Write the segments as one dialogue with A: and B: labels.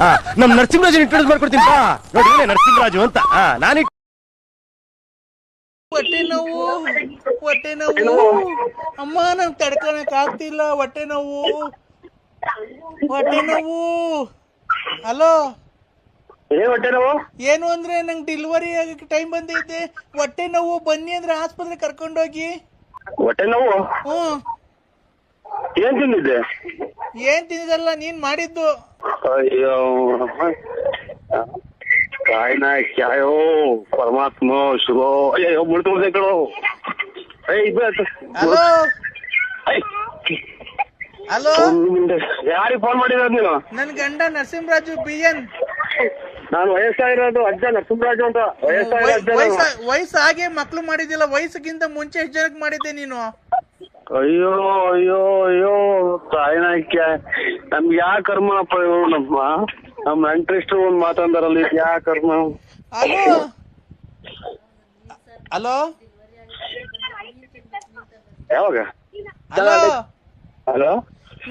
A: ಆ, ನಮ್ ನರಸಿಂಹರಾಜನ್ ಇಂಟ್ರೊಡ್ಯೂಸ್ ಮಾಡ್ಕೊಡ್ತೀನಿ. ಬಾ ನೋಡಿ ಇವನೇ ನರಸಿಂಹರಾಜು ಅಂತ. ಆ, ನಾನು
B: ಹೊಟ್ಟೆ ನೋವು ಹೊಟ್ಟೆ ನೋವು. ಅಮ್ಮ ನನ್ ತಡ್ಕೊಳಕ್ ಆಗ್ತಿಲ್ಲ ಹೊಟ್ಟೆ ನೋವು. ಹೊಟ್ಟೆ ನೋವು. ಹಲೋ?
C: ಏನ್ ಹೊಟ್ಟೆ ನೋವು?
B: ಏನು ಅಂದ್ರೆ ನಂಗೆ ಡೆಲಿವರಿ ಆಗಕ್ಕೆ ಟೈಮ್ ಬಂದೈತೆ. ಹೊಟ್ಟೆ ನೋವು ಬನ್ನಿ ಅಂದ್ರೆ ಆಸ್ಪತ್ರೆ ಕರ್ಕೊಂಡೋಗಿ.
C: ಹೊಟ್ಟೆ ನೋವು?
B: ಹ್ಞೂ
C: ಏನ್ ತಿಂದಿದ್ದೆ?
B: ಏನ್ ತಿಂದಿದಲ್ಲ ನೀನ್ ಮಾಡಿದ್ದು.
C: ಅಯ್ಯೋ ಕಾಯ್ನ ಕ್ಯಾಯೋ ಪರಮಾತ್ಮ ಶುಭೋ ಅಯ್ಯೋ ಕಣೋ. ಏಯ್
B: ಹಲೋ? ಹಲೋ?
C: ಯಾರಿಗೆ ಫೋನ್ ಮಾಡಿರೋದು ನೀನು?
B: ನನ್ ಗಂಡ ನರಸಿಂಹರಾಜು ಬಿ ಎನ್.
C: ನಾನು ವಯಸ್ಸಾಗಿರೋದು ಅಜ್ಜ ನರಸಿಂಹರಾಜು ಅಂತ. ವಯಸ್ಸಾಗಿರೋ ಅಜ್ಜ ನಾನು.
B: ವಯಸ್ಸ ವಯಸ್ಸಾಗೆ ಮಕ್ಳು ಮಾಡಿದಿಲ್ಲ ವಯಸ್ಸಿಗಿಂತ ಮುಂಚೆ ಎಷ್ಟು ಜನಕ್ಕೆ ಮಾಡಿದ್ದೆ ನೀನು.
C: ಅಯ್ಯೋ ಅಯ್ಯೋ ಅಯ್ಯೋ ತಾಯಿನ ಕ್ಯಾ ನಮ್ಗೆ ಯಾ ಕರ್ಮಪ್ಪ ನಮ್ಮ ನಮ್ಮ ನೆಂಟ್ರಿಸ್ಟ್ರು ಒಂದ್ ಮಾತಂದಾರಲ್ಲ ಇದು ಯಾ ಕರ್ಮ?
B: ಹಲೋ ಹಲೋ
C: ಯಾವಾಗ?
B: ಹಲೋ
C: ಹಲೋ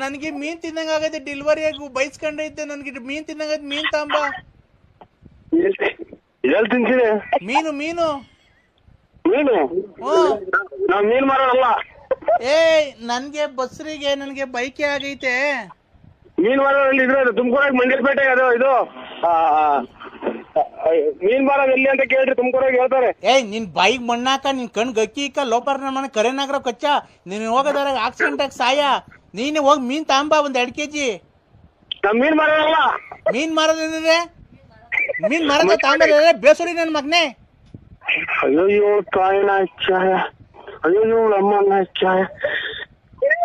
B: ನನಗೆ ಮೀನ್ ತಿನ್ನಂಗ ಆಗೈತೆ ಡೆಲಿವರಿ ಆಗಿ ಬೈಸ್ಕೊಂಡೈತೆ ನನಗೆ ಮೀನ್ ತಿನ್ನಂಗ ಮೀನ್ ತಾಂಬ.
C: ಎಲ್ಲಿ ತಿಂತೀನಿ
B: ಮೀನು ಮೀನು.
C: ಮೀನು?
B: ಹ್ಞೂ
C: ನಾವ್ ಮೀನ್ ಮಾರೋಣಲ್ಲ.
B: ಏ ನನ್ಗೆ ಬಸ್ರಿಗೆ ನನ್ಗೆ ಬೈಕೆ ಆಗೈತೆ.
C: ಮೀನ್ ಮಾರೋದ್ರಲ್ಲಿ ಇದ್ರೆ ತುಮಕೂರಾಗ ಮಂಡ್ಯಪೇಟೆ ಅದು ಇದು ಆ, ಮೀನ್ ಮಾರೋದು ಎಲ್ಲಿ ಅಂತ ಕೇಳ್ರಿ ತುಮಕೂರಾಗ ಹೇಳ್ತಾರೆ.
B: ಏಯ್ ನಿನ್ ಬೈಕ್ ಮಣ್ಣಾಕ ನಿನ್ ಕಣ್ ಗಕ್ಕಿ ಇಕ್ಕ ಲೋಪರ್ ನನ್ನ ಕರೆನಾಗ್ರ ಕಚ್ಚ. ನೀನ್ ಹೋಗೋದಾರ ಆಕ್ಸಿಡೆಂಟ್ ಆಗಿ ಸಾಯ. ನೀನೆ ಹೋಗಿ ಮೀನ್ ತಾಂಬಾ ಒಂದ್ ಎರಡ್ ಕೆಜಿ.
C: ನಮ್ ಮೀನ್ ಮಾರಲ್ಲ
B: ಮೀನ್ ಮಾರೋದೇನಿದೆ ಮೀನ್ ಮಾರದ ತಾಂಬ ಬೇಸರಿ ನನ್ ಮಗ್ನೆ.
C: ಅಯ್ಯೋ ಕಾಯಿನ ಚಾಯ ಅಯ್ಯೋ ಅಮ್ಮನ ಚಾಯ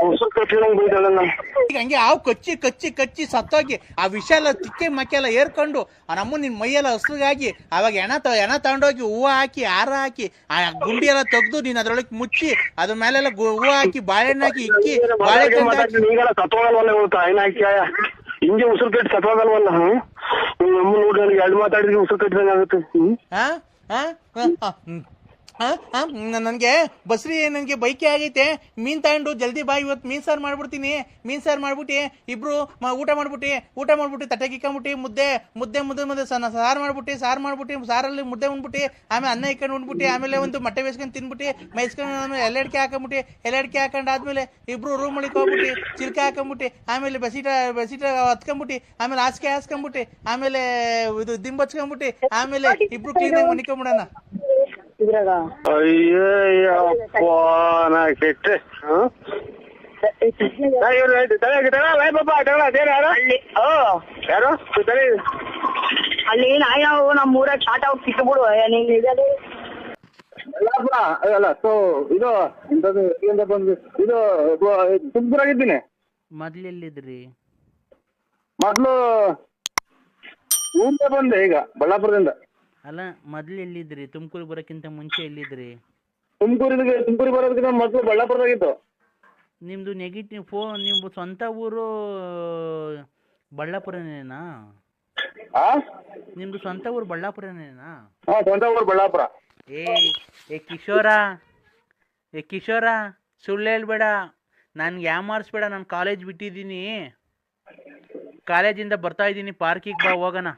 C: ಹೊಸ ಕಟ್ಟಿದಂಗ್ ಬೈತಾಳಲ್ಲ
B: ಈಗ ಹಂಗೆ ಹಾವು ಕಚ್ಚಿ ಕಚ್ಚಿ ಕಚ್ಚಿ ಸತ್ತೋಗಿ ಆ ವಿಷ ಎಲ್ಲ ತಿಕ್ಕೆ ಮಕ್ಕೆ ಎಲ್ಲ ಏರ್ಕೊಂಡು ಆ ನಮ್ಮ ನಿನ್ ಮೈಯೆಲ್ಲ ಹಸುಗಾಗಿ ಅವಾಗ ಎಣ ತ ಎಣ ತಗೊಂಡೋಗಿ ಹೂವು ಹಾಕಿ ಹಾರ ಹಾಕಿ ಆ ಗುಂಡಿ ಎಲ್ಲ ತೆಗ್ದು ನೀನ್ ಅದ್ರೊಳಗೆ ಮುಚ್ಚಿ ಅದ್ರ ಮೇಲೆಲ್ಲ ಗು- ಹೂವು ಹಾಕಿ ಬಾಳೆಹಣ್ಣು ಹಾಕಿ ಇಕ್ಕಿ ಬಾಳೆ ಹಾಕಿ
C: ನೀಗೆಲ್ಲ ಸತ್ವಾಗಲ್ವಲ್ಲ ಹಿಂಗೆ ಉಸಿರು ಕಟ್ಟಿ ಸತ್ವಾಗಲ್ವಲ್ಲ ಹ್ಮ್ ನಮ್ಮ ನೋಡಿ ನನಗೆ ಎರಡು ಮಾತಾಡಿದ್ರೆ ಉಸಿರು ಕಟ್ಟಿದಂಗ ಆಗುತ್ತೆ ಹ್ಮ್
B: ಹಾ? ಆ? ಆ? ಹ್ಮ್. ನನ್ಗೆ ಬಸ್ರಿ ನನಗೆ ಬೈಕೆ ಆಗೈತೆ. ಮೀನ್ ತಗೊಂಡು ಜಲ್ದಿ ಬಾ ಇವತ್ತು ಮೀನ್ ಸಾರು ಮಾಡ್ಬಿಡ್ತೀನಿ. ಮೀನ್ ಸಾರು ಮಾಡ್ಬಿಟ್ಟು, ಇಬ್ರು ಊಟ ಮಾಡ್ಬಿಟ್ಟು ಊಟ ಮಾಡ್ಬಿಟ್ಟು ತಟ್ಟೆ ಕಿಕ್ಕೊಂಬಿಟ್ಟು ಮುದ್ದೆ ಮುದ್ದೆ ಮುದ್ದೆ ಮುದ್ದೆ ಸಾರು ಮಾಡ್ಬಿಟ್ಟು ಸಾರು ಮಾಡ್ಬಿಟ್ಟು, ಸಾರಲ್ಲಿ ಮುದ್ದೆ ಉಂಡ್ಬಿಟ್ಟು ಆಮೇಲೆ ಅನ್ನ ಇಕ್ಕೊಂಡು ಉಂಡ್ಬಿಟ್ಟು ಆಮೇಲೆ ಒಂದು ಮೊಟ್ಟೆ ಬೇಸ್ಕೊಂಡು ತಿನ್ಬಿಟ್ಟು ಮೈಸ್ಕೊಂಡು ಆಮೇಲೆ ಎಲ್ಲಡಿಕೆ ಹಾಕೊಂಬಿಟ್ಟು ಎಲೆಡ್ಕೆ ಹಾಕೊಂಡು ಆದ್ಮೇಲೆ ಇಬ್ರು ರೂಮ್ ಒಳಗೆ ಹೋಗ್ಬಿಟ್ಟು, ಚಿಲ್ಕ ಹಾಕೊಂಬಿಟ್ಟು, ಆಮೇಲೆ ಬೆಸಿಟ ಬೆಸಿಟ ಹತ್ಕೊಂಬಿಟ್ಟು, ಆಮೇಲೆ ಹಾಸಿಗೆ ಹಾಸ್ಕೊಂಬಿಟ್ಟು, ಆಮೇಲೆ ಇದು ದಿಂಬ ಹಚ್ಕೊಂಬಿಟ್ಟು, ಆಮೇಲೆ ಇಬ್ರು ಕ್ಲೀನಾಗಿ ಮನಿಕೊಂಬಿಡೋಣ.
C: ನಾ ಕೆಟ್ಟೆ ಇವ್ರು ತಲೆ ತಲೆ ಅದೇನು ಯಾರು? ಓ, ಯಾರು? ತಲೆ
D: ಅಲ್ಲಿ ನಾವು ನಮ್ಮ ಊರಾಗ ಶಾಟ್ ಔಟ್ ಸಿಕ್ಬಿಡು. ನೀನ್ ಇದರಲ್ಲಿ?
C: ಅಲ್ಲಪ್ಪ, ಅಲ್ಲ ಸೊ ಇದು ಬಂದು ಇದು ತುಮಕೂರಾಗಿದ್ದೀನಿ ಮೊದ್ಲು ಊರಿಂದ ಬಂದೆ ಈಗ ಬಳ್ಳಾಪುರದಿಂದ.
B: ಅಲ್ಲ ಮೊದ್ಲು ಎಲ್ಲಿದ್ರಿ? ತುಮಕೂರು ಬರೋಕ್ಕಿಂತ ಮುಂಚೆ ಎಲ್ಲಿದ್ರಿ?
C: ತುಮಕೂರಿಗೆ ತುಮಕೂರಿಗೆ ಬರೋದಕ್ಕಿಂತ ಮೊದಲು ಬಳ್ಳಾಪುರದಾಗಿತ್ತು
B: ನಿಮ್ಮದು ನೆಗೆಟಿವ್ ಫೋನ್ ನಿಮ್ಮ ಸ್ವಂತ ಊರು ಬಳ್ಳಾಪುರನೇನಾ?
C: ನಿಮ್ದು
B: ನಿಮ್ಮದು ಸ್ವಂತ ಊರು ಬಳ್ಳಾಪುರನೇನಾ?
C: ಹಾ ಸ್ವಂತ ಊರು ಬಳ್ಳಾಪುರ.
B: ಏ ಏ ಕಿಶೋರ ಏ ಕಿಶೋರ ಸುಳ್ಳು ಹೇಳ್ಬೇಡ. ನನ್ಗೆ ಯಾಮಾರಿಸ್ಬೇಡ ನಾನು ಕಾಲೇಜ್ ಬಿಟ್ಟಿದ್ದೀನಿ. ಕಾಲೇಜಿಂದ ಬರ್ತಾ ಇದ್ದೀನಿ ಪಾರ್ಕಿಗೆ ಬಾ ಹೋಗೋಣ.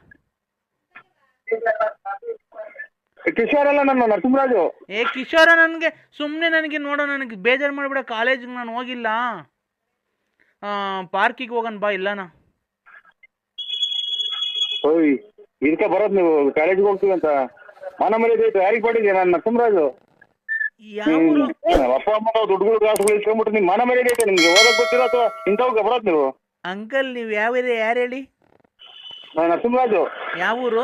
C: ಕಿಶೋರ್ ಅಲ್ಲ ನನ್ನ ನರಸಿಂಹರಾಜು
B: ಏ ಕಿಶೋರ ನನಗೆ ಸುಮ್ಮನೆ ನನಗೆ ನೋಡೋ ನನಗೆ ಬೇಜಾರು ಮಾಡಿಬಿಡ ಕಾಲೇಜಿಗೆ ನಾನು ಹೋಗಿಲ್ಲ. ಪಾರ್ಕಿಗೆ ಹೋಗೋಣ ಬಾ ಇಲ್ಲನಾ.
C: ಓಯ್ ಇದಕ್ಕೆ ಬರೋದು ನೀವು ಕಾಲೇಜಿಗೆ ಹೋಗ್ತೀವಿ ಅಂತ. ಮನ ಮರ್ಯಾದೆ ಐತೆ ಯಾರಿಗೆ ಪಡಿದೆ ನಾನು ನರಸಿಂಹರಾಜು. ಅಪ್ಪ ಅಮ್ಮ ದುಡ್ಡುಗಳು ಕಾಸುಗಳು ಇಸ್ಕೊಂಡ್ಬಿಟ್ಟು ನಿಮ್ಮ ಮನ ಮರ್ಯಾದೆ ಐತೆ ನಿಮ್ಗೆ ಓದಕ್ ಗೊತ್ತಿರೋ ಅಥವಾ ಇಂಥವ್ಗೆ ಬರೋದು ನೀವು?
B: ಅಂಕಲ್ ನೀವು ಯಾವ ಯಾರು ಹೇಳಿ?
C: ನಾನು ನರಸಿಂಹರಾಜು
B: ಯಾವ ಊರು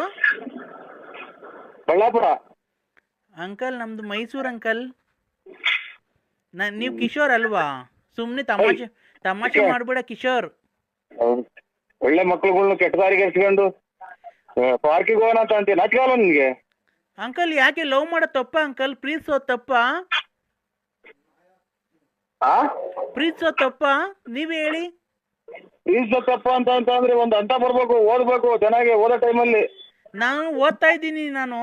C: ಬಳ್ಳಾಪುರ.
B: ಅಂಕಲ್ ನಮ್ದು ಮೈಸೂರ್ ಅಂಕಲ್. ನ ನೀವು ಕಿಶೋರ್ ಅಲ್ವಾ? ಸುಮ್ನೆ ತಮಾಷೆ ತಮಾಷೆ ಮಾಡ್ಬೇಡ ಕಿಶೋರ್.
C: ಒಳ್ಳೆ ಮಕ್ಳುಗಳ್ನ ಕೆಟ್ಟ ದಾರಿಗೆ ಎಸ್ಕೊಂಡು ಪಾರ್ಕಿಗೆ ಹೋಗೋಣ ಅಂತ ಅಂತೀಯ? ನಾಚಿಕಲ್ಲ ನಿನ್ಗೆ
B: ಅಂಕಲ್ ಯಾಕೆ ಲವ್ ಮಾಡೋ ತಪ್ಪ ಅಂಕಲ್? ಪ್ರೀತಿಸೋ ತಪ್ಪ?
C: ಆ?
B: ಪ್ರೀತಿಸೋ ತಪ್ಪ? ನೀವ್ ಹೇಳಿ.
C: ಈಸ್ ತಪ್ಪ ಅಂತ ಅಂತ ಅಂದ್ರೆ ಒಂದು ಅಂತ ಬರ್ಬೇಕು ಓದ್ಬೇಕು ಚೆನ್ನಾಗಿ ಓದೋ ಟೈಮಲ್ಲಿ
B: ನಾನು ಓದ್ತಾ ಇದ್ದೀನಿ ನಾನು.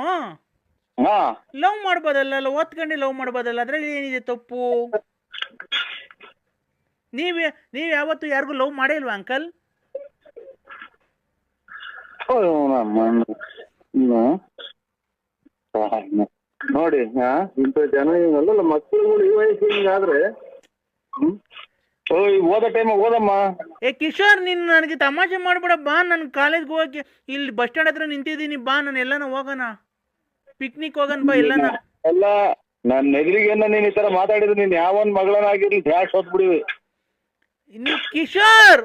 B: ಲವ್ ಮಾಡ್ಬೋದಲ್ಲ ಓದ್ಕೊಂಡು ಲವ್ ಮಾಡ್ಬೋದಲ್ಲ ಅದ್ರಲ್ಲಿ ಏನಿದೆ ತಪ್ಪು? ನೀವ್ ನೀವ್ ಯಾವತ್ತು ಯಾರಿಗೂ ಲವ್ ಮಾಡೇ ಇಲ್ವಾ ಅಂಕಲ್
C: ನೋಡಿ ಇಂಥ ಜನ ಏನಲ್ಲ ಮಕ್ಕಳು ಈ ವಯಸ್ಸು ಹಿಂಗಾದ್ರೆ ಹ್ಮ್ ಓ ಈಗ ಓದೋ ಟೈಮ್ ಓದಮ್ಮ
B: ಏ ಕಿಶೋರ್ ನೀನು ನನಗೆ ತಮಾಷೆ ಮಾಡ್ಬೇಡ ಬಾ ನನ್ ಕಾಲೇಜ್ಗೆ ಹೋಗಕ್ಕೆ. ಇಲ್ಲಿ ಬಸ್ ಸ್ಟ್ಯಾಂಡ್ ಹತ್ರ ನಿಂತಿದ್ದೀನಿ ಬಾ ನಾನು ಎಲ್ಲಾನ ಹೋಗೋಣ. ಪಿಕ್ನಿಕ್ ಹೋಗೋಣ ಬಾ ಎಲ್ಲಾನ.
C: ಅಲ್ಲ ನನ್ನ ಎದುರಿಗೇನ ನೀನ್ ಈ ತರ ಮಾತಾಡಿದ್ರೆ ನೀನ್ ಯಾವನ್ ಮಗಳನಾಗಿರ್ಲಿ ಡ್ಯಾಶ್ ಹೊತ್ಬಿಡಿವಿ
B: ನೀ ಕಿಶೋರ್!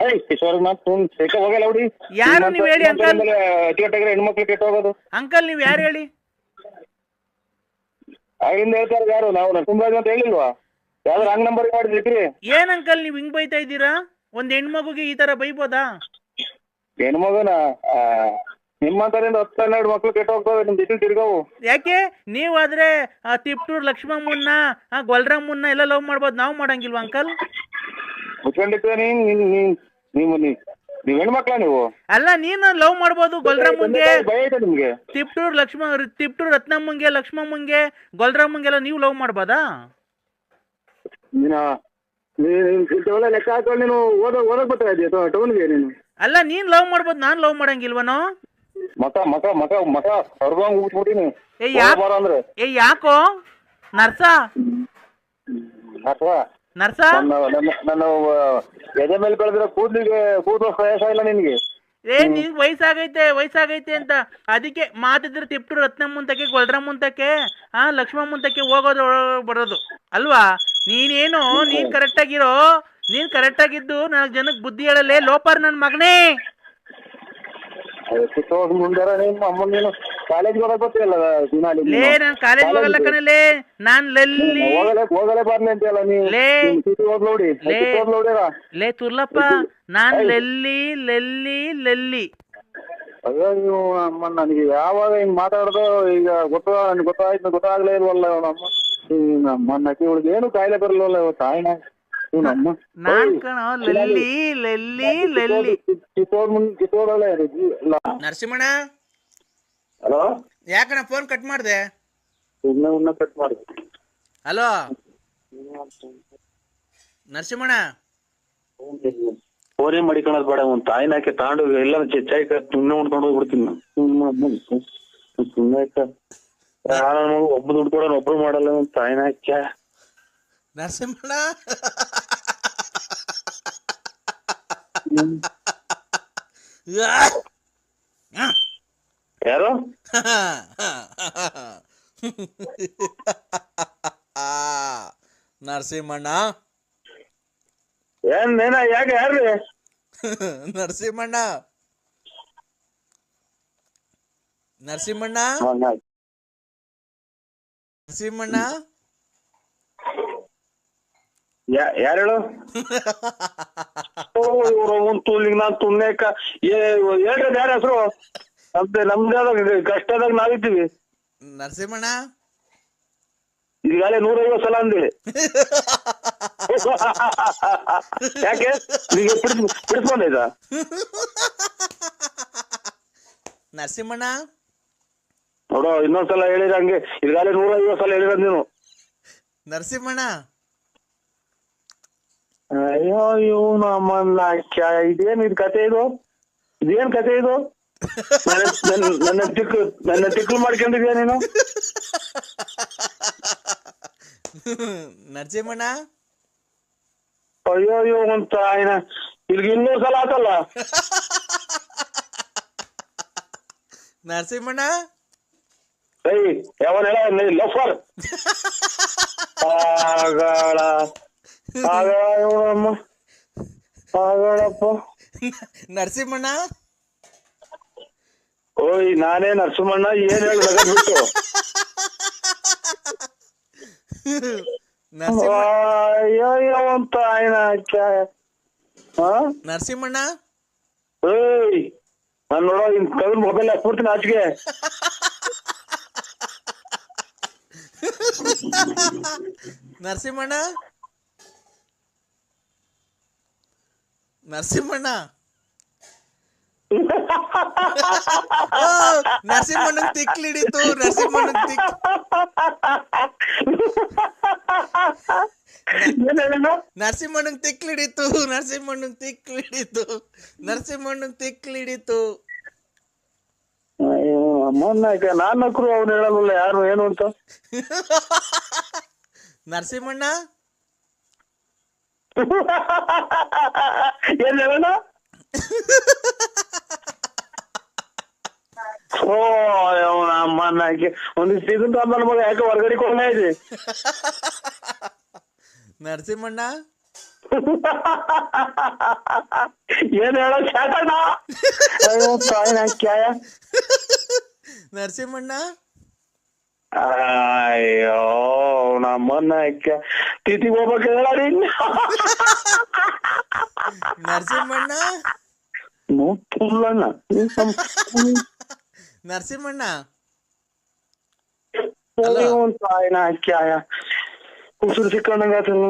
C: ಏಯ್ ಕಿಶೋರ್ ಮಾತು ಸೇಕ ಹೋಗಲ್ಲ ಹುಡಿ
B: ಯಾರು ನೀವ್ ಹೇಳಿ ಅಂಕಲ್?
C: ಅಚ್ಚುಕಟ್ಟಾಗ್ರೆ ಹೆಣ್ಮಕ್ಳು ಕೆಟ್ಟ ಹೋಗೋದು.
B: ಅಂಕಲ್ ನೀವ್ ಯಾರು ಹೇಳಿ?
C: ಆಗಿಂದ ಹೇಳ್ತಾರೆ ಯಾರು? ನಾವು ನರಸಿಂಹರಾಜ್ ಅಂತ ಹೇಳಿಲ್ವಾ? ಯಾವ್ದಾರು ಹಂಗ್ ನಂಬರ್ ಮಾಡಿದ್ರಿ?
B: ಏನ್ ಅಂಕಲ್ ನೀವ್ ಹಿಂಗ್ ಬೈತಾ ಇದ್ದೀರಾ? ಒಂದ್ ಹೆಣ್ಮಗುಗೆ ಈ ತರ ಬೈಬೋದಾ?
C: ಹೆಣ್ಮಗನ ನಿಮ್ಮಂತರಿಂದ ಹತ್ತು ಹನ್ನೆರಡು ಮಕ್ಳು ಕೆಟ್ಟ ಹೋಗ್ತವೆ ನಿಮ್ ದಿಕ್ಕಿಲ್ ತಿರ್ಗವು.
B: ಯಾಕೆ? ನೀವಾದ್ರೆ ಆ ತಿಪ್ಟೂರ್ ಲಕ್ಷ್ಮಮ್ಮನ್ನ ಆ ಗೊಲ್ರಮ್ಮನ್ನ ಎಲ್ಲ ಲವ್ ಮಾಡ್ಬೋದು ನಾವು ಮಾಡಂಗಿಲ್ವಾ ಅಂಕಲ್?
C: ಮುಚ್ಕೊಂಡಿತ್ತು ನೀನ್? ನೀನ್ ನೀನ್ ನೀವು ನೀವ್ ನೀವ್ ಹೆಣ್ಮಕ್ಳ ನೀವು?
B: ಅಲ್ಲ ನೀನು ಲವ್ ಮಾಡ್ಬೋದು ಗೊಲ್ರಮ್ಮಂಗೆ.
C: ಭಯ ಐತೆ ನಿಮ್ಗೆ?
B: ತಿಪ್ಟೂರ್ ಲಕ್ಷ್ಮ ತಿಪ್ಟೂರ್ ರತ್ನಮ್ಮಂಗೆ ಲಕ್ಷ್ಮಮ್ಮಂಗೆ ಗೊಲ್ರಮ್ಮಂಗೆಲ್ಲ ನೀವು ಲವ್ ಮಾಡ್ಬೋದಾ?
C: ನೀನ ನೀನ್ ಲೆಕ್ಕ ಹಾಕೊಂಡು ನೀನು ಓದ ಓದಕ್ ಬರ್ತಾ ಇದೆಯಾ ಟೌನ್ಗೆ ನೀನು?
B: ಅಲ್ಲ ನೀನ್ ಲವ್ ಮಾಡ್ಬೋದು ನಾನ್ ಲವ್ ಮಾಡಂಗಿಲ್ವನೋ?
C: ಮಕ ಮಕ ಮಕ ಮಕ ಹೊರಗಂಗ್ ಉಟ್ಬಿಟ್ಟಿನಿ
B: ಏ ಯಾಕ್
C: ಬರ ಅಂದ್ರೆ.
B: ಏ ಯಾಕೋ? ನರ್ಸ?
C: ಅಥವಾ
B: ನರ್ಸ?
C: ನನ್ನ ನನ್ನ ನನ್ನ ಆ, ಎದೆ ಮೇಲೆ ಬೆಳೆದಿರೋ ಕೂದ್ಲಿಗೆ ಕೂದಲು ಪ್ರಯಾಸ ಇಲ್ಲ ನಿನ್ಗೆ.
B: ಏ ನಿನ್ ವಯಸ್ಸಾಗೈತೆ ವಯಸ್ಸಾಗೈತೆ ಅಂತ. ಅದಕ್ಕೆ ಮಾತಿದ್ರೆ ತಿಪ್ಟು ರತ್ನ ಮುಂತಕ್ಕೆ ಗೊಲ್ರ ಮುಂತಕ್ಕೆ ಆ ಲಕ್ಷ್ಮಮ್ಮಂತಕ್ಕೆ ಹೋಗೋದು ಒಳ- ಬರೋದು. ಅಲ್ವಾ? ನೀನೇನು ನೀನ್ ಕರೆಕ್ಟ್ ಆಗಿರೋ ನೀನ್ ಕರೆಕ್ಟ್ ಆಗಿದ್ದು ನಾಲ್ಕು ಜನಕ್ಕೆ ಬುದ್ಧಿ ಹೇಳಲ್ಲೇ ಲೋಪರ್ ನನ್ ಮಗನೇ.
C: ಅಮ್ಮ ಕಾಲೇಜ್ ಹೋಗಕ್ ಗೊತ್ತಿಲ್ಲ
B: ಲೇ ನಾನ್ ಕಾಲೇಜ್ ಹೋಗಲ್ಲ ಕಣಲೇ ನಾನ್ ಲಲ್ಲಿ
C: ಹೋಗಲೇ ಬರ್ಲಿ ಅಂತೀಯಲ್ಲ ನೀ?
B: ಲೇ.
C: ನೋಡಿ
B: ಲೇ. ತುರ್ಲಪ್ಪ ನಾನ್ ಲಲ್ಲಿ ಲಲ್ಲಿ ಲಲ್ಲಿ.
C: ಅಯ್ಯೋ ನೀವು ಅಮ್ಮ ನನಗೆ ಯಾವಾಗ ಹಿಂಗ್ ಮಾತಾಡೋದು ಈಗ ಗೊತ್ತ ಗೊತ್ತಾಯ್ತು ಗೊತ್ತಾಗ್ಲೇ ಇಲ್ವಲ್ಲ ನಮ್ಮ ಇವಳಿಗೆ ಏನು ಕಾಯಿಲೆ ಬರಲ್ವಲ್ಲ ಇವ ತಾಯಿನ ನಮ್ಮ
B: ನಾನ್ ಕಣ ಲೆಲ್ಲಿ ಲೆಲ್ಲಿ ಲೆಲ್ಲಿ.
C: ಕಿತ್ತೋದ್ ಮುಂದ್ ಕಿತ್ತೋದಲ್ಲೇ
B: ನರಸಿಂಹಣ್ಣ?
C: ಹಲೋ?
B: ಯಾಕಣ್ಣ ಫೋನ್ ಕಟ್ ಮಾಡ್ದೆ?
C: ಸುಮ್ಮನೆ ಉನ್ನ ಕಟ್ ಮಾಡಿದೆ.
B: ಹಲೋ? ನರಸಿಂಹಣ
C: ಫೋನೇ ಮಡಿಕೊಳ್ಳೋದು ಬೇಡ ಒಂದ್ ತಾಯಿನ ಹಾಕಿ ತಾಂಡು ಎಲ್ಲ ಚೆಚ್ಚಾಯಿ ಸುಮ್ಮನೆ ಉಣ್ಕೊಂಡು ಹೋಗ್ಬಿಡ್ತೀನಿ ಸುಮ್ಮನೆ ನಾನು ಮಗು ಒಬ್ಬ ದುಡ್ಡು ಕೊಡೋಣ ಒಬ್ರು ಮಾಡಲ್ಲ ಅಂತ ತಾಯಿನ
B: ನರಸಿಂಹಣ್ಣ.
C: ಯಾರು?
B: ನರಸಿಂಹಣ್ಣ.
C: ಏನ್ ನೇನ ಯಾಕೆ ಯಾರ್ರಿ?
B: ನರಸಿಂಹಣ್ಣ. ನರಸಿಂಹಣ್ಣ. ನರಸಿಂಹಣ್ಣ
C: ಯಾರ್ ಹೇಳು? ನಾನ್ ಹೇಳ್ರಿ ಹೆಸರು? ನಮ್ದು ಕಷ್ಟದಾಗ ನಾವಿದ್ದೀವಿ.
B: ನರಸಿಂಹಣ್ಣ?
C: ಈಗಾಗಲೇ ನೂರೈವತ್ತು ಸಲ ಅಂದಿರಿ. ಯಾಕೆ?
B: ನರಸಿಂಹಣ್ಣ?
C: ನೋಡೋ ಇನ್ನೊಂದ್ಸಲ ಹೇಳಿರ ಹಂಗೆ. ಈಗಾಗಲೇ ನೂರೈವತ್ತು ಸಲ ಹೇಳಿರ ನೀನು.
B: ನರಸಿಂಹಣ್ಣ.
C: ಅಯ್ಯೋ ಇವನು ಅಮ್ಮನ್ನ ಕ್ಯಾ ಇದೇನ್ ಇದು ಕತೆ ಇದು? ಇದೇನ್ ಕತೆ ಇದು? ನನ್ನ ನನ್ನ- ತಿಕ್ಕು ನನ್ನ ತಿಕ್ಕು ಮಾಡ್ಕೊಂಡಿದ್ಯಾ ನೀನು?
B: ನರಸಿಂಹಣ್ಣ.
C: ಅಯ್ಯೋ ಅಯ್ಯೋ ಅಂತ ಆಯ್ನ ಇಲ್ಲಿಗೆ ಇನ್ನೂರು ಸಲ ಆತಲ್ಲ?
B: ನರಸಿಂಹಣ್ಣ.
C: ಲಫರ್. ಆಗಳ ಆಗಳ ಇವನಮ್ಮ ಆಗಳಪ್ಪ
B: ನರಸಿಂಹಣ್ಣ?
C: ಓಯ್ ನಾನೇ ನರಸಿಂಹಣ್ಣ ಏನ್ ಹೇಳ ಬಿಟ್ಟು?
B: ನರಸಿಂಹಣ್ಣ?
C: ಏಯ್ ನಾನು ನೋಡೋ ಇನ್ ಮೊಬೈಲ್ ಹಾಕ್ಬಿಡ್ತೀನಿ ಆಚೆಗೆ.
B: ನರಸಿಂಹಣ್ಣ ನರಸಿಂಹಣ್ಣ ಓ, ನರಸಿಂಹಣ್ಣಂಗ್ ತಿಕ್ಲಿಡಿತು ನರಸಿಂಹಣ್ಣಂಗ್ ತಿಕ್
C: ಏನ್ ಹೇಳಿದ
B: ನರಸಿಂಹಣ್ಣಂಗ್ ತಿಕ್ಲಿಡಿತು ನರಸಿಂಹಣ್ಣಂಗ್ ತಿಕ್ಲಿಡಿತು ನರಸಿಂಹಣ್ಣಂಗ್ ತಿಕ್ಲಿಡಿತು
C: ನಮ್ಮನ್ನ ನಾನ್ ನಕ್ರು ಅವ್ನು ಹೇಳಲ್ವಲ್ಲ ಯಾರು ಏನು ಅಂತ?
E: ನರಸಿಂಹಣ್ಣ?
C: ಏನ್ ಹೇಳೋಣ? ಓ ಹಾಕಿ ಒಂದಿಷ್ಟು ಇದನ್ನ ನನ್ನ ಮಗ ಯಾಕೆ ಹೊರಗಡೆ
E: ನರಸಿಂಹಣ್ಣ?
C: ಏನ್ ಹೇಳೋ ಶಾಟಣ್ಣ ಅಯ್ಯೋ
E: ನರಸಿಂಹಣ್ಣ?
C: ಅಯ್ಯೋ ನಮ್ಮನ್ನ ತಿಥಿಗೆ ಹೋಗ್ಬೇಕು ಹೇಳಿ
E: ನರಸಿಂಹಣ್ಣ?
C: ನೋಡ್ತಿಲ್ಲಣ್ಣ
E: ನರಸಿಂಹಣ್ಣ?
C: ತಾಯಿನ ಕ್ಯಾಯ ಉಸಿರು ಸಿಕ್ಕಂಡಂಗಾತಲ್ಲ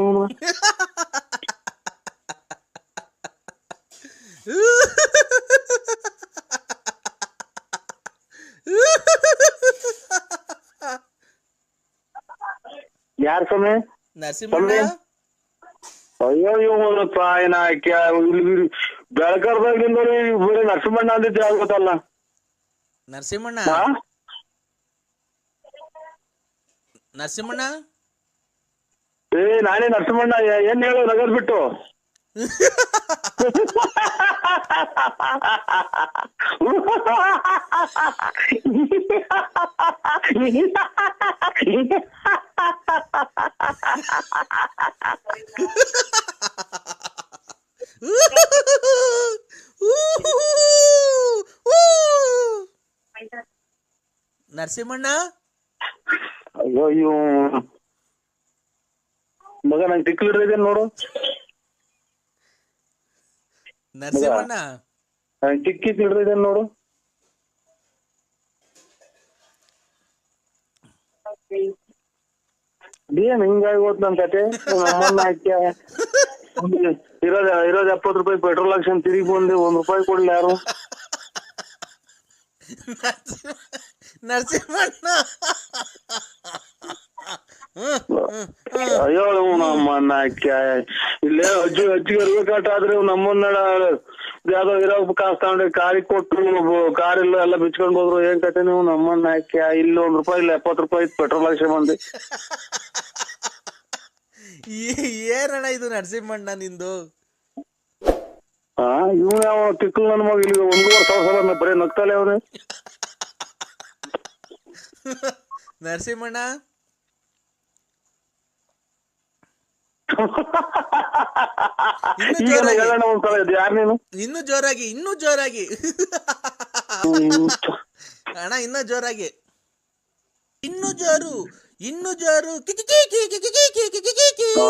C: ಯಾರ ಸಮಯ
E: ನರಸಿಂಹಣ್ಣ?
C: ಅಯ್ಯೋ ಇವನು ತಾಯಿನ ಬೆಳಕರ್ದಾಗಿಂದ ಬರೀ ನರಸಿಂಹಣ್ಣ ಅಂದಿದ್ದೆ ಗೊತ್ತಲ್ಲ.
E: ನರಸಿಂಹಣ್ಣ? ನರಸಿಂಹಣ್ಣ?
C: ಏ ನಾನೇ ನರಸಿಂಹಣ್ಣ ಏನ್ ಹೇಳು ನಗರ್ ಬಿಟ್ಟು
E: ನರಸಿಂಹಣ್ಣ?
C: ಅಯ್ಯೋ ಅಯ್ಯೋ. ಮಗ ನಂಗೆ ಟಿಕ್ಲ್ ನೋಡು.
E: ನರಸಿಂಹಣ್ಣ.
C: ಚಿಕ್ಕಿ ಹಿಡಿದಿದ್ದೇನೆ ನೋಡು. ಏನ್ ಹಿಂಗಾಗಿ ಹೋದ್ ನನ್ ಕತೆ? ಇರೋದ ಇರೋದ್ ಎಪ್ಪತ್ ರೂಪಾಯಿ ಪೆಟ್ರೋಲ್ ಹಾಕ್ಸನ್ ತಿರುಗಿ ಬಂದೆ ಒಂದ್ ರೂಪಾಯಿ ಕೊಡ್ಲಿ ಯಾರು?
E: ನರಸಿಂಹಣ್ಣ.
C: ಅಯ್ಯೋ ನಮ್ಮನ್ನ ಇಲ್ಲೇ ಅಜ್ಜಿ ಅಜ್ಜಿಗೆ ಇರ್ಬೇಕಾದ್ರೆ ನಮ್ಮನ್ನ ಯಾವ್ದೋ ಇರೋ ಕಾಸು ತಗೊಂಡು ಕಾರಿಗೆ ಕೊಟ್ಟು ಕಾರ್ ಇಲ್ಲ ಎಲ್ಲ ಬಿಚ್ಕೊಂಡ್ ಹೋದ್ರು. ಏನ್ ಕತೆ ನೀವು? ನಮ್ಮನ್ನ ಹಾಕಿ ಇಲ್ಲಿ ಒಂದ್ ರೂಪಾಯಿ ಇಲ್ಲ ಎಪ್ಪತ್ತು ರೂಪಾಯಿ ಪೆಟ್ರೋಲ್ ಹಾಕ್ಸ್ಕೊಂಡ್ ಬಂದು.
E: ಏನಣ್ಣ ಇದು ನರಸಿಂಹಣ್ಣ ನಿಂದು?
C: ಹಾ ಇವ್ನ ಯಾವ ತಿಕ್ಕಲ್ ನನ್ನ ಮಗ? ಇಲ್ಲಿ ಒಂದೂವರೆ ಸಾವಿರ ಸಲ ಬರೀ ನಗ್ತಾಲೆ ಅವನೇ.
E: ನರಸಿಂಹಣ್ಣ
C: ಈಗ ಹೇಳೋಣ ಒಂದ್ಸಲ ಇದು ಯಾರು ನೀನು
E: ಇನ್ನೂ ಜೋರಾಗಿ ಇನ್ನು ಜೋರಾಗಿ ಅಣ್ಣ ಇನ್ನು ಜೋರಾಗಿ ಇನ್ನು ಜೋರು ಇನ್ನು ಜೋರು.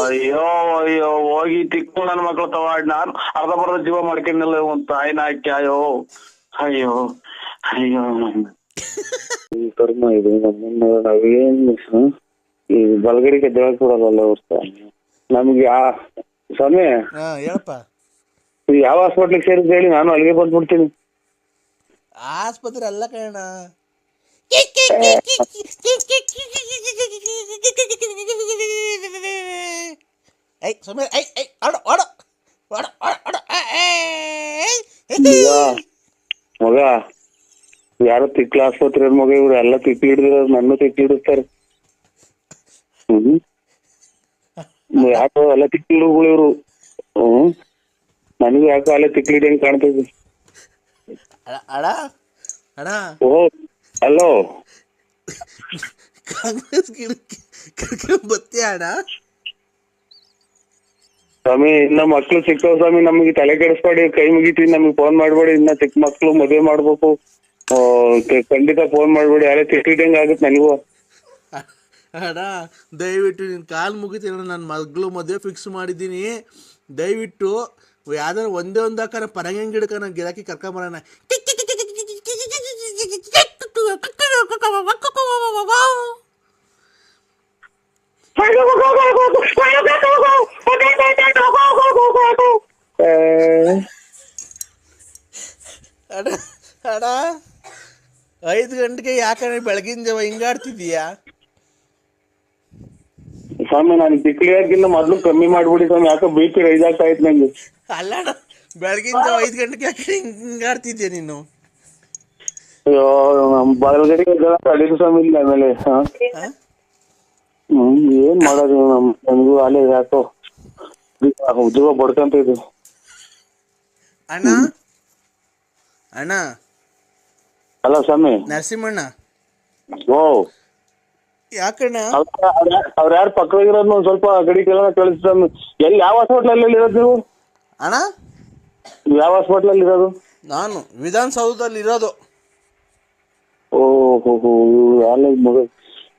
C: ಅಯ್ಯೋ ಅಯ್ಯೋ ಹೋಗಿ ತಿಕ್ಕು ನನ್ನ ಮಕ್ಳು ತವಾಡ್ ನಾನು ಅರ್ಧ ಬರ್ಧ ಜೀವ ಮಾಡ್ಕೊಂಡಿಲ್ಲ ಒಂದ್ ತಾಯಿನ ಹಾಕಿ ಅಯ್ಯೋ ಅಯ್ಯೋ ಅಯ್ಯೋ ಈ ಕರ್ಮ ಇದು ನಮ್ಮನ್ನ ನಾವೇನ್ ಈ ಬಲಗಡಿಗೆ ದೇವಕ್ಕೆ ಕೊಡಲ್ಲ ಅವ್ರ ನಮ್ಗೆ ಆ ಸ್ವಾಮಿ
E: ಹಾ ಹೇಳಪ್ಪ.
C: ನೀವು ಯಾವ ಹಾಸ್ಪಿಟ್ಲಿಗೆ ಸೇರಿದ್ ಹೇಳಿ ನಾನು ಅಲ್ಲಿಗೆ ಬಂದ್ಬಿಡ್ತೀನಿ.
E: ಆಸ್ಪತ್ರೆ ಅಲ್ಲ ಕಣ ಐ ಸುಮ್ಮನೆ ಐ ಐ ಆಡೋ ಆಡೋ ಆಡೋ ಆಡೋ
C: ಈಗ ಮಗ ಯಾರೋ ತಿಕ್ಲ ಆಸ್ಪತ್ರೆ ಮಗ ಇವ್ರು ಎಲ್ಲ ತಿಕ್ಕಿ ಹಿಡಿದಿರೋದು ನನ್ನ ತಿಕ್ಕಿ ಹಿಡಿಸ್ತಾರೆ. ಹ್ಮ್. ಯಾಕೋ ಅಲ್ಲ ತಿಕ್ಲಿ ಇವರು? ಹ್ಮ್. ನನಗೂ ಯಾಕೋ ಅಲ್ಲ ತಿಕ್ಲಿ
E: ಹೆಂಗ್ ಕಾಣ್ತದೆ
C: ಓ ಹಲೋ?
E: ಕಾಂಗ್ರೆಸ್ ಗಿಡಕ್ಕೆ ಬತ್ತಿ ಅಣ್ಣ
C: ಸ್ವಾಮಿ ಇನ್ನ ಮಕ್ಳು ಸಿಕ್ಕವ್ ಸ್ವಾಮಿ ನಮಗೆ ತಲೆ ಕೆಡಿಸ್ಬೇಡಿ ಕೈ ಮುಗಿತೀವಿ ನಮಗೆ ಫೋನ್ ಮಾಡ್ಬೇಡಿ ಇನ್ನ ಚಿಕ್ಕ ಮಕ್ಳು ಮದುವೆ ಮಾಡ್ಬೇಕು. ಖಂಡಿತ ಫೋನ್ ಮಾಡ್ಬೇಡಿ ಯಾರೇ ಹಿಡಿಯಂಗ್ ಆಗುತ್ತೆ ನನಗೂ.
E: ಅಡ ದಯವಿಟ್ಟು ನಿನ್ನ ಕಾಲು ಮುಗಿತೀನಿ ನನ್ನ ಮಗಳು ಮದುವೆ ಫಿಕ್ಸ್ ಮಾಡಿದ್ದೀನಿ. ದಯವಿಟ್ಟು ಯಾವ್ದಾರು ಒಂದೇ ಒಂದು ಹಾಕ ಪರಂಗಿ ಗಿಡಕ್ಕೆ ನಾನು ಗಿರಾಕಿ ಕರ್ಕೊಂಬರೋಣ. ಅಡ ಐದು ಗಂಟೆಗೆ ಯಾಕಂದ್ರೆ ಬೆಳಗಿನ ಜಾವ ಹಿಂಗಾಡ್ತಿದ್ದೀಯಾ?
C: ಸ್ವಾಮಿ ನಾನು ಹಾಕಿಲ್ಲ ಮೊದ್ಲು ಕಮ್ಮಿ ಮಾಡ್ಬಿಡಿ ಸ್ವಾಮಿ ಯಾಕೋ ಬಿ ಪಿ ರೈಸ್ ಆಗ್ತಾ ಇತ್ತು ನಂಗೆ.
E: ಅಲ್ಲ ಬೆಳಗಿಂದ ಐದು ಗಂಟೆಗೆ ಯಾಕೆ ಆಡ್ತಿದ್ದೆ ನೀನು?
C: ಅಯ್ಯೋ ಬಗಲ್ಗಡೆಗೆ ಅಡಿಗೆ ಸ್ವಾಮಿ ಇಲ್ಲ ಆಮೇಲೆ? ಹ್ಮ್ ಏನ್ ಮಾಡೋದು ನಮ್ ನಮಗೂ ಅಲ್ಲೇ ಯಾಕೋ ಉದ್ಯೋಗ ಬಡ್ಕಂತ ಇದು
E: ಅಣ್ಣ? ಅಣ್ಣ?
C: ಅಲ್ಲ ಸ್ವಾಮಿ.
E: ನರಸಿಂಹಣ್ಣ?
C: ಓ.
E: ಯಾಕಣ್ಣ?
C: ಅವ್ರ ಯಾರು ಪಕ್ಕದಾಗಿರೋದು ಒಂದ್ ಸ್ವಲ್ಪ ಗಡಿ ಕೇಳೋಣ ಕಳಿಸಿ ಸ್ವಾಮಿ ಎಲ್ಲಿ ಯಾವ ಹಾಸ್ಪಿಟ್ಲಲ್ಲಿ ಇರೋದು ನೀವು?
E: ಅಣ್ಣ?
C: ಯಾವ ಹಾಸ್ಪಿಟ್ಲಲ್ಲಿ ಇರೋದು?
E: ನಾನು ವಿಧಾನಸೌಧದಲ್ಲಿ ಇರೋದು.
C: ಓಹೋ ಅಲ್ಲ ಮಗ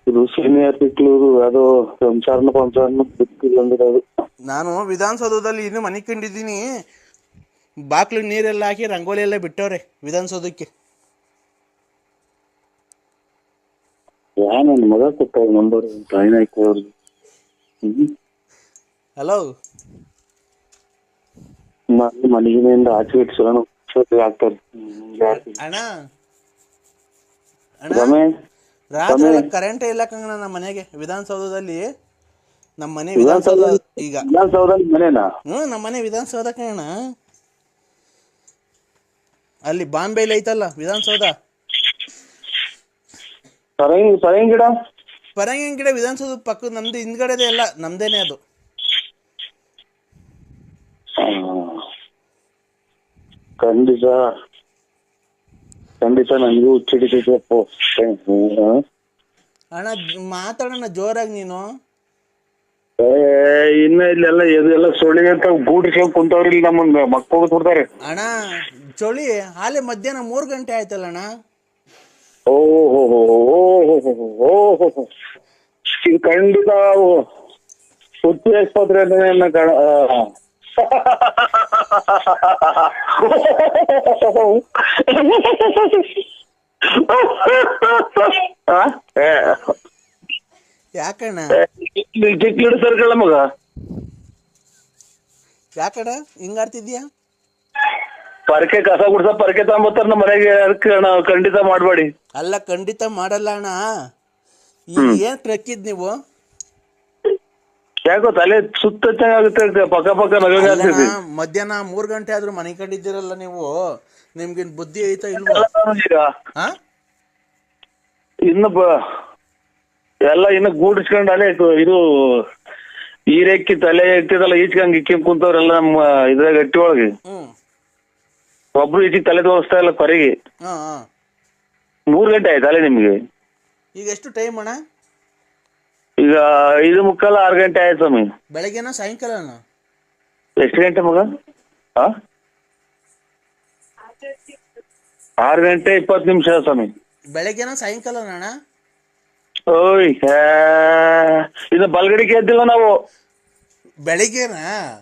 C: ಇದು ಸೀನಿಯರ್ ಸಿಕ್ಲೂರು ಅದು ಸಂಸಾರನ ಪಂಚಾರನ ಬಂದಿರೋದು
E: ನಾನು ವಿಧಾನಸೌಧದಲ್ಲಿ ಇನ್ನು ಮನೆ ಕಂಡಿದ್ದೀನಿ ಬಾಕ್ಲು ನೀರೆಲ್ಲ ಹಾಕಿ ರಂಗೋಲಿ ಎಲ್ಲ ಬಿಟ್ಟವ್ರೆ ವಿಧಾನಸೌಧಕ್ಕೆ.
C: ಯಾ ನನ್ನ ಮಗ ಕೊಟ್ಟ ನಂಬರ್ ಟ್ರೈನ್ ಹಾಕಿ
E: ಹಲೋ
C: ನಾನು ಮನೆಗಿನಿಂದ ಆಚೆ ಇಟ್ಸೋಣ. ಆಗ್ತಾರೆ.
E: ಅಣ್ಣ? ಅಣ್ಣ? ರಾತ್ರಿ ಕರೆಂಟ್ ಇಲ್ಲ ಕಂಗಣ ನಮ್ಮ ಮನೆಗೆ ವಿಧಾನಸೌಧದಲ್ಲಿ. ನಮ್ಮ ಮನೆ ವಿಧಾನಸೌಧ ಈಗ.
C: ವಿಧಾನಸೌಧದಲ್ಲಿ ಮನೆನಾ?
E: ಹ್ಞೂ ನಮ್ಮ ಮನೆ ವಿಧಾನಸೌಧ ಕಣ ಅಲ್ಲಿ ಬಾಂಬೆಲಿ ಐತಲ್ಲ ವಿಧಾನಸೌಧ.
C: ಸರಂಗಿ ಸರಂಗಿ ಗಿಡ?
E: ಪರಂಗಿ ಗಿಡ ವಿಧಾನಸೌಧ ಪಕ್ಕ ನಮ್ದು ಹಿಂದ್ಗಡೆದೆ ಎಲ್ಲ ನಮ್ದೇನೆ ಅದು.
C: ಖಂಡಿತ. ಖಂಡಿತ ನನಗೂ ಹುಚ್ಚಿಡಿತೈತೆ ಅಪ್ಪೋ ಹ್ಮ್.
E: ಅಣ್ಣ ಮಾತಾಡೋಣ ಜೋರಾಗಿ ನೀನು.
C: ಏ ಇನ್ನ ಇಲ್ಲೆಲ್ಲ ಇದೆಲ್ಲ ಸೊಳ್ಳಿಗೆ ಅಂತ ಗೂಡಿಸ್ಕೊಂಡು ಕುಂತವ್ರಿ ನಮ್ಮ ನಮ್ಮನ್ನ ಮಕ್ಕಳು ಬಿಡ್ತಾರೆ
E: ಅಣ್ಣ ಚಳಿ ಹಾಲೆ ಮಧ್ಯಾಹ್ನ ಮೂರು ಗಂಟೆ ಆಯ್ತಲ್ಲ ಅಣ್ಣ?
C: ಓ ಹೋ ಓ ಹೋ ಇದು ಖಂಡಿತ ಹುಚ್ಚು ಆಸ್ಪತ್ರೆ ಕಣ
E: ಯಾಕಣ್ಣ?
C: ಚಿಕ್ಕ ಸರ್ಕಳ ಮಗ?
E: ಯಾಕಣ್ಣ? ಹಿಂಗಾಡ್ತಿದ್ಯಾ
C: ಪರಕೆ ಕಸ ಗುಡ್ಸ ಪರಕೆ ತಗೊಂಬತ್ತಾರ ನಮ್ಮ ಮನೆಗೆ ಅದಕ್ಕೆ ಖಂಡಿತ ಮಾಡಬೇಡಿ.
E: ಅಲ್ಲ ಖಂಡಿತ ಮಾಡಲ್ಲ ಅಣ್ಣ. ಈಗ ಏನ್ ಟ್ರಕ್ಕಿದ್ ನೀವು?
C: ಯಾಕೋ ತಲೆ ಸುತ್ತ ಚೆನ್ನಾಗುತ್ತೆ ಪಕ್ಕ ಪಕ್ಕ
E: ಮಧ್ಯಾಹ್ನ ಮೂರ್ ಗಂಟೆ ಆದ್ರೂ ಮನೆ ಕಂಡಿದ್ದೀರಲ್ಲ ನೀವು ನಿಮ್ಗೇನ್ ಬುದ್ಧಿ ಐತಾ ಇಲ್ವಾ?
C: ಈಗ
E: ಹಾ
C: ಇನ್ನು ಬ ಎಲ್ಲ ಇನ್ನು ಗೂಡಿಸ್ಕೊಂಡು ಅಲ್ಲೇ ಇದು ಈರೆಕ್ಕಿ ತಲೆ ಎತ್ತಿದಲ್ಲ ಈಚ್ಕಂಗ್ ಇಕ್ಕಿ ಕುಂತವ್ರೆಲ್ಲ ನಮ್ಮ ಇದ್ರಾಗ ಗಟ್ಟಿ ಒಳಗೆ
E: ಹ್ಮ್.
C: ಒಬ್ರು ಈಚೆಗೆ ತಲೆ ತೋರಿಸ್ತಾ ಇಲ್ಲ ಕೊರೆಗೆ.
E: ಹಾ ಹಾ.
C: ಮೂರ್ ಗಂಟೆ ಆಯ್ತು ನಿಮಗೆ.
E: ಈಗ ಎಷ್ಟು ಟೈಮ್ ಅಣ್ಣ?
C: ಈಗ ಐದು ಮುಕ್ಕಾಲ ಆರು ಗಂಟೆ ಆಯ್ತು ಸ್ವಾಮಿ.
E: ಬೆಳಗ್ಗೆನ ಸಾಯಂಕಾಲನ?
C: ಎಷ್ಟು ಗಂಟೆ ಮಗ? ಆ? ಆರು ಗಂಟೆ ಇಪ್ಪತ್ತು ನಿಮಿಷ ಸ್ವಾಮಿ.
E: ಬೆಳಗ್ಗೆನ ಸಾಯಂಕಾಲನ ಅಣ್ಣ?
C: ಓಯ್ ಹೇ. ಇದು ಬಲ್ಗಡಿಗೆ ಎದ್ದಿಲ್ಲ ನಾವು.
E: ಬೆಳಿಗ್ಗೆನಾ?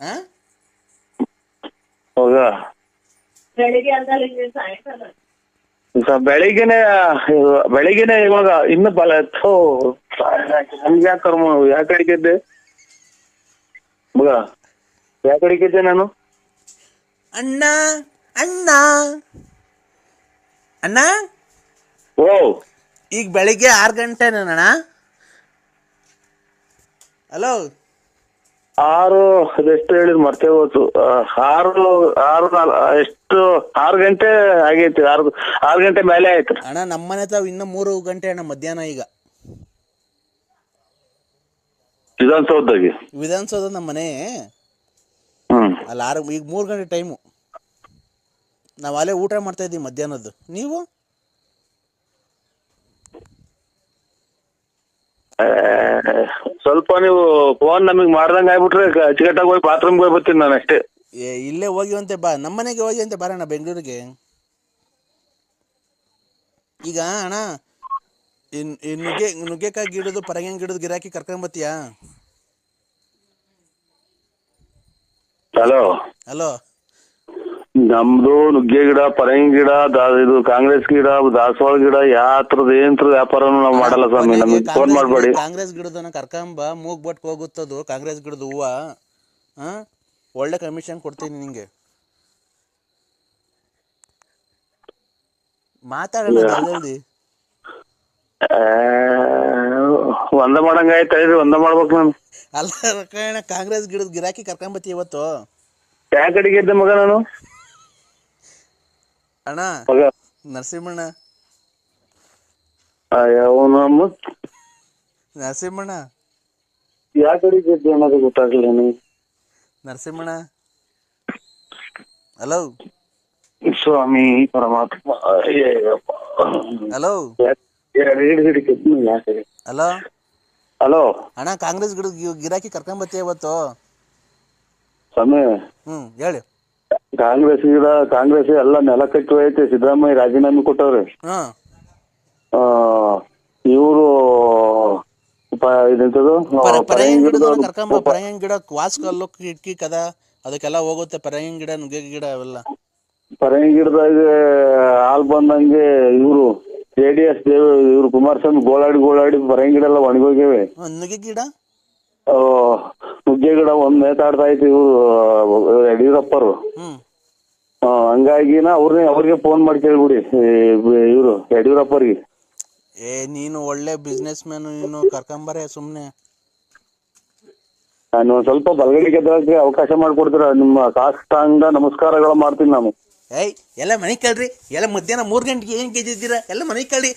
E: ಆ?
C: ಈಗ ಬೆಳಿಗ್ಗೆನೆ ಬೆಳಿಗ್ಗೆನೆ ಇವಾಗ ಇನ್ನು ಬಲ ಥೋ ನಮ್ಗೆ ಯಾಕೆ ಕರ್ಮ ಯಾಕೆ ಅಡಿಗೆದ್ದೆ ಮಗ ಯಾಕೆ ಅಡಿಗೆದ್ದೆ ನಾನು?
E: ಅಣ್ಣ ಅಣ್ಣ. ಅಣ್ಣ?
C: ಓ.
E: ಈಗ ಬೆಳಿಗ್ಗೆ ಆರು ಗಂಟೆನಣ್ಣ? ಹಲೋ?
C: ಆರು ಅದೆಷ್ಟು ಹೇಳಿದ್ ಮರ್ತೇ ಹೋಯ್ತು. ಆರು ಆರು ಎಷ್ಟು ಆರು ಗಂಟೆ ಆಗೈತಿ ಆರು ಆರು ಗಂಟೆ ಮೇಲೆ ಆಯ್ತು.
E: ಅಣ್ಣ ನಮ್ಮನೆ ತಾವ್ ಇನ್ನು ಮೂರು ಗಂಟೆ ಅಣ್ಣ ಮಧ್ಯಾಹ್ನ ಈಗ.
C: ವಿಧಾನಸೌಧದಾಗೆ?
E: ವಿಧಾನಸೌಧ ನಮ್ಮ ಮನೆ
C: ಹ್ಮ್.
E: ಅಲ್ಲಿ ಆರು ಈಗ ಮೂರು ಗಂಟೆ ಟೈಮು. ನಾವು ಅಲ್ಲೇ ಊಟ ಮಾಡ್ತಾ ಇದ್ದೀವಿ ಮಧ್ಯಾಹ್ನದ್ದು. ನೀವು?
C: ಸ್ವಲ್ಪ ನೀವು ಫೋನ್ ನಮಗೆ ಮಾಡ್ದಂಗೆ ಆಗ್ಬಿಟ್ರೆ ಅಚ್ಚುಕಟ್ಟಾಗಿ ಹೋಗಿ ಬಾತ್ರೂಮ್ಗೆ ಹೋಗಿ ಬರ್ತೀನಿ ನಾನು ಅಷ್ಟೇ.
E: ಏ ಇಲ್ಲೇ ಹೋಗಿವಂತೆ ಬಾ. ನಮ್ಮ ಮನೆಗೆ ಹೋಗಿವಂತೆ ಬರೋಣ ಬೆಂಗಳೂರಿಗೆ. ಈಗ ಅಣ್ಣ ಇನ್ ಈ ನುಗ್ಗೆ ನುಗ್ಗೆಕಾಯಿ ಗಿಡದು ಪರಂಗಿ ಗಿಡದ ಗಿರಾಕಿ ಕರ್ಕೊಂಬತ್ತೀಯಾ
C: ಹಲೋ
E: ಹಲೋ
C: ನಮ್ದು ನುಗ್ಗೆ ಗಿಡ ಪರಂಗಿ ಗಿಡ ದಾ- ಇದು ಕಾಂಗ್ರೆಸ್ ಗಿಡ ದಾಸವಾಳ ಗಿಡ ಯಾತ್ರದ ಥರದ ಏನ್ ಥರದ ವ್ಯಾಪಾರನು ನಾವು ಮಾಡಲ್ಲ ಸ್ವಾಮಿ. ನಮಗೆ ಫೋನ್ ಮಾಡಬೇಡಿ.
E: ಕಾಂಗ್ರೆಸ್ ಗಿಡದನ ಕರ್ಕಂಬ ಮೂಗ್ ಬಟ್ ಹೋಗುತ್ತದು ಕಾಂಗ್ರೆಸ್ ಗಿಡದ ಹೂವ ಹಾ ಒಳ್ಳೆ ಕಮಿಷನ್ ಕೊಡ್ತೀನಿ ನಿಂಗೆ. ಮಾತಾಡಿ ಜಲ್ದಿ
C: ಒಂದ ಮಾಡಂಗ ಆಯ್ತಾ ಒಂದ ಮಾಡ್ಬೇಕು ನಾನು.
E: ಅಲ್ಲ ಕಾಂಗ್ರೆಸ್ ಗಿಡದ ಗಿರಾಕಿ ಕರ್ಕೊಂಬತ್ತಿ ಇವತ್ತು.
C: ಯಾವ ಕಡೆಗೆ ಇದ್ದೆ ಮಗ ನಾನು?
E: ಅಣ್ಣ ನರಸಿಂಹಣ್ಣ.
C: ಅವನು
E: ನರಸಿಂಹಣ್ಣ.
C: ಯಾವ ಕಡೆ ಇದ್ದಿದ್ದು ಅನ್ನೋದು ಗೊತ್ತಾಗ್ಲಿಲ್ಲ ನನಗೆ
E: ನರಸಿಂಹಣ್ಣ. ಹಲೋ.
C: ಸ್ವಾಮಿ ಪರಮಾತ್ಮ.
E: ಹಲೋ. ಹಲೋ.
C: ಹಲೋ.
E: ಅಣ್ಣ ಕಾಂಗ್ರೆಸ್ ಗಿಡ ಗಿರಾಕಿ ಕರ್ಕೊಂಬತ್ತೀಯ ಇವತ್ತು?
C: ಸ್ವಾಮಿ.
E: ಹ್ಮ್ ಹೇಳಿ.
C: ಕಾಂಗ್ರೆಸ್ ಗಿಡ ಕಾಂಗ್ರೆಸ್ ಎಲ್ಲ ನೆಲ ಕಟ್ಟು ಐತೆ ಸಿದ್ದರಾಮಯ್ಯ ರಾಜೀನಾಮೆ ಕೊಟ್ಟವ್ರೆ.
E: ಹ್ಮ್
C: ಇವರು ಇದೆಂತದು?
E: ಕರ್ಕೊಂಬ ಪರಂಗಿ ಗಿಡ ವಾಸ್ ಕಿಟಕಿ ಕದ ಅದಕ್ಕೆಲ್ಲ ಹೋಗುತ್ತೆ ಪರಂಗಿ ಗಿಡ ನುಗ್ಗೆ ಗಿಡ ಅವೆಲ್ಲ.
C: ಪರಂಗಿ ಗಿಡದಾಗ ಹಾಲ್ ಬಂದಂಗೆ ಇವರು ಜೆ ಡಿ ಎಸ್ ದೇವ ಇವ್ರು ಕುಮಾರಸ್ವಾಮಿ ಗೋಳಾಡಿ ಗೋಳಾಡಿ ಪರಂಗಿ ಗಿಡ ಎಲ್ಲ ಒಣಗೋಗ್ಯವೆ.
E: ನುಗ್ಗೆ ಗಿಡ?
C: ಗಿಡ ಒಂದ್ ನೇತಾಡ್ತಾ ಇತ್ತು ಇವರು ಯಡಿಯೂರಪ್ಪರು.
E: ಹ್ಮ್.
C: ಹಂಗಾಗಿನ ಅವ್ರನ್ನೇ ಅವ್ರಿಗೆ ಫೋನ್ ಮಾಡಿ ಕೇಳ್ಬಿಡಿ ಇವರು ಯಡಿಯೂರಪ್ಪರಿಗೆ.
E: ಏ ನೀನು ಒಳ್ಳೆ ಬಿಸ್ನೆಸ್ ಮ್ಯಾನ್ ನೀನು ಕರ್ಕೊಂಬರೇ ಸುಮ್ನೆ.
C: ನಾನು ಒಂದ್ ಸ್ವಲ್ಪ ಬಲಗಡೆ ಗೆದ್ದಕ್ಕೆ ಅವಕಾಶ ಮಾಡ್ಕೊಡ್ತೀರ ನಿಮ್ಮ ಕಾಷ್ಟಾಂಗ ನಮಸ್ಕಾರಗಳು ಮಾಡ್ತೀನಿ ನಾನು.
E: ಏಯ್ ಎಲ್ಲ ಮನೆ ಕೇಳ್ರಿ ಎಲ್ಲ ಮಧ್ಯಾಹ್ನ ಮೂರ್ ಗಂಟೆಗೆ ಏನ್ ಗೆದ್ದಿದ್ದೀರಾ ಎಲ್ಲ ಮನೆ ಕೇಳ್ರಿ.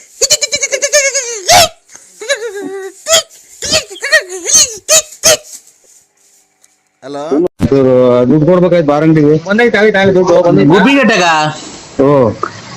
E: ಹಲೋ
F: ದುಡ್ಡು ಕೊಡ್ಬೇಕಾಯ್ತು ಬಾರಂಗಡಿಗೆ
E: ಗುಬ್ಬಿಗಟ್ಟಗ
F: ಓ.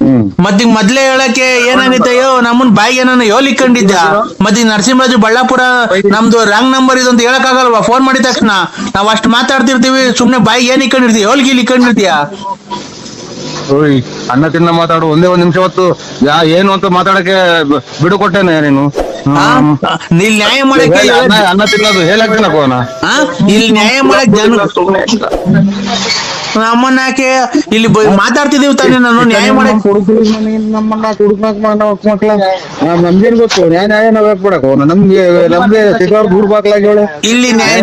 F: ಹ್ಮ್.
E: ಮತ್ತೀಗ ಮೊದ್ಲೇ ಹೇಳಕ್ಕೆ ಏನಾಗಿತ್ತಯ್ಯೋ ನಮ್ಮನ್ ಬಾಯಿಗೆ ನಾನು ಯೋಲಿಕೊಂಡಿದ್ದ ಮತ್ತೆ ನರಸಿಂಹರಾಜು ಬಳ್ಳಾಪುರ ನಮ್ದು ರಾಂಗ್ ನಂಬರ್ ಇದು ಅಂತ ಹೇಳಕ್ ಆಗಲ್ವಾ ಫೋನ್ ಮಾಡಿದ ತಕ್ಷಣ. ನಾವ್ ಅಷ್ಟ್ ಮಾತಾಡ್ತಿರ್ತೀವಿ ಸುಮ್ನೆ ಬಾಯಿಗೆ ಏನ್ ಇಕ್ಕೊಂಡಿರ್ತೀವಿ ಯೋಲ್ಗಿಲ್ ಇಕ್ಕೊಂಡಿರ್ತೀಯ?
F: ಓಯ್ ಅನ್ನ ತಿನ್ನ ಮಾತಾಡು ಒಂದೇ ಒಂದ್ ನಿಮಿಷ ಹೊತ್ತು ಯಾ ಏನು ಅಂತ ಮಾತಾಡಕ್ಕೆ ಬಿಡು ಕೊಟ್ಟೇನೆ ನೀನು.
E: ಇಲ್ಲಿ ನ್ಯಾಯ ಮಾಡಕ್ಕೆ
F: ಅನ್ನ ತಿನ್ನೋದು ಹೇಳಕ್
E: ಆ? ಇಲ್ಲಿ ನ್ಯಾಯ ಮಾಡಕ್ ಜನ ನಮ್ಮನ್ನ ಯಾಕೆ ಇಲ್ಲಿ ಮಾತಾಡ್ತಿದೀವಿ ತಾನೇ ನಾನು. ನ್ಯಾಯ ಮಾಡಕ್
F: ನಮ್ಮನ್ನ ಕುಡುಕ್ ಮಕ್ಳ. ನಮ್ಗೇನ್ ಗೊತ್ತು? ನ್ಯಾಯ ನ್ಯಾಯ ನಾವ್ ಯಾಕೆ ನಮ್ಗೆ ನಮ್ಗೆ ಸಿಗೋರ್ ದೂರ್ ಬಾಕ್ಲಾಗಿ ಹೇಳಿ
E: ಇಲ್ಲಿ ನ್ಯಾಯ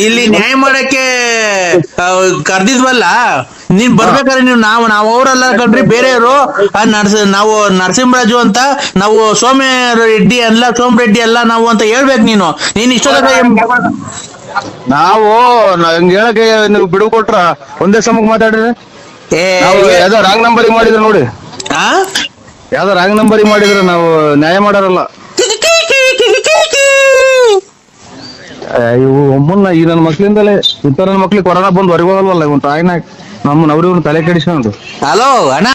E: ಇಲ್ಲಿ ನ್ಯಾಯ ಮಾಡಕ್ಕೆ ಕರ್ದಿದ್ವಲ್ಲ? ನೀನ್ ಬರ್ಬೇಕಾದ್ರೆ ನೀವು ನಾವು ನಾವ್ ಅವರಲ್ಲ ಕಣ್ರಿ ಬೇರೆಯವರು. ನರ್ಸ ನಾವು ನರಸಿಂಹರಾಜು ಅಂತ ನಾವು ಸೋಮ ರೆಡ್ಡಿ ಅಲ್ಲ ಸೋಮ್ ರೆಡ್ಡಿ ಅಲ್ಲ ನಾವು ಅಂತ ಹೇಳ್ಬೇಕು ನೀನು. ನೀನ್ ಇಷ್ಟ
F: ನಾವು ಹಂಗ ಹೇಳಕ್ಕೆ ನೀವು ಬಿಡು ಕೊಟ್ರ ಒಂದೇ ಸಮಕ್ ಮಾತಾಡ್ರಿ ಯಾವ್ದೋ ರಾಂಗ್ ನಂಬರಿಂಗ್ ಮಾಡಿದ್ರೆ ನೋಡಿ? ಯಾವ್ದೋ ರಾಂಗ್ ನಂಬರಿ ಮಾಡಿದ್ರೆ ನಾವು ನ್ಯಾಯ ಮಾಡೋರಲ್ಲ ಏ, ಇವು ಒಮ್ಮನ್ನ ಈ ನನ್ನ ಮಕ್ಳಿಂದಲೇ, ಇಂಥ ನನ್ನ ಮಕ್ಳಿಗೆ ಕೊರೋನಾ ಬಂದು ಹೊರಗೆ ಹೋಗಲ್ವಲ್ಲ ಇವನ್ ತಾಯಿನ ನಮ್ಮ ಅವ್ರಿವ್ರು ತಲೆ ಕೆಡಿಸ್ಕೊಂಡು.
E: ಹಲೋ ಅಣ್ಣ.